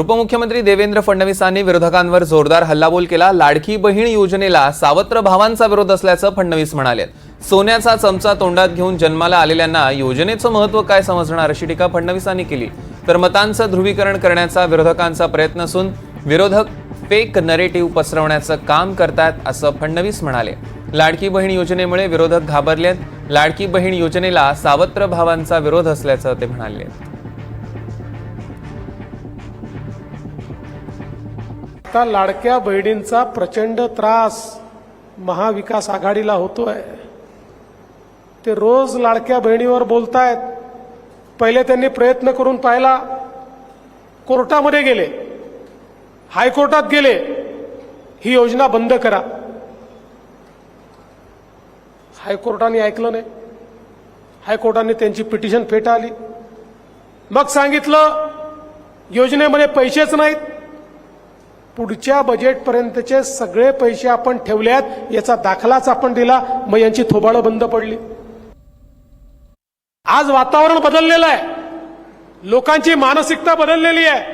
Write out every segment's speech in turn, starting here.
उपमुख्यमंत्री देवेंद्र फडणवीसांनी विरोधकांवर जोरदार हल्लाबोल केला. लाडकी बहीण योजनेला सावत्र भावांचा विरोध असल्याचं फडणवीस म्हणाले सोन्याचा चमचा तोंडात घेऊन जन्माला आलेल्यांना योजनेचं महत्त्व काय समजणार अशी टीका फडणवीसांनी केली. तर मतांचं ध्रुवीकरण करण्याचा विरोधकांचा प्रयत्न असून विरोधक फेक नरेटिव्ह पसरवण्याचं काम करतात असं फडणवीस म्हणाले. लाडकी बहीण योजनेमुळे विरोधक घाबरलेत. लाडकी बहीण योजनेला सावत्र भावांचा विरोध असल्याचं ते म्हणाले. आता लाडक्या बहिणींचा प्रचंड त्रास महाविकास आघाडीला होतोय. ते रोज लाडक्या बहिणीवर बोलतायत. पहिले त्यांनी प्रयत्न करून पाहिला कोर्टामध्ये गेले हायकोर्टात गेले ही योजना बंद करा. हायकोर्टाने ऐकलं नाही. हायकोर्टाने त्यांची पिटिशन फेटाळली. मग सांगितलं योजनेमध्ये पैसेच नाहीत. पुढच्या बजेटपर्यंतचे सगळे पैसे आपण ठेवल्यात याचा दाखलाच आपण दिला मग यांची थोबाळं बंद पडली. आज वातावरण बदललेलं आहे. लोकांची मानसिकता बदललेली आहे.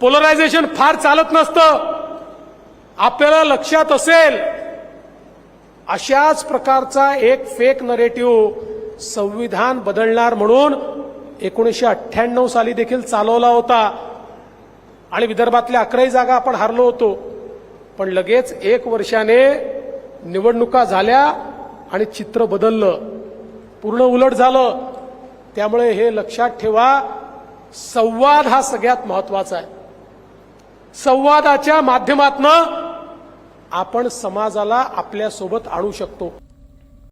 पोलरायझेशन फार चालत नसतं. आपल्याला लक्षात असेल अशाच प्रकारचा एक फेक नरेटिव्ह संविधान बदलणार म्हणून एकोणीसशे अठ्ठ्याण्णव साली देखील चालवला होता. आणि विदर्भातल्या अकराही जागा आपण हारलो होतो. पण लगेच एक वर्षाने निवडणुका झाल्या आणि चित्र बदललं. पूर्ण उलट झालं. त्यामुळे हे लक्षात ठेवा संवाद हा सगळ्यात महत्त्वाचा आहे. संवादाच्या माध्यमातनं आपण समाजाला आपल्यासोबत आणू शकतो.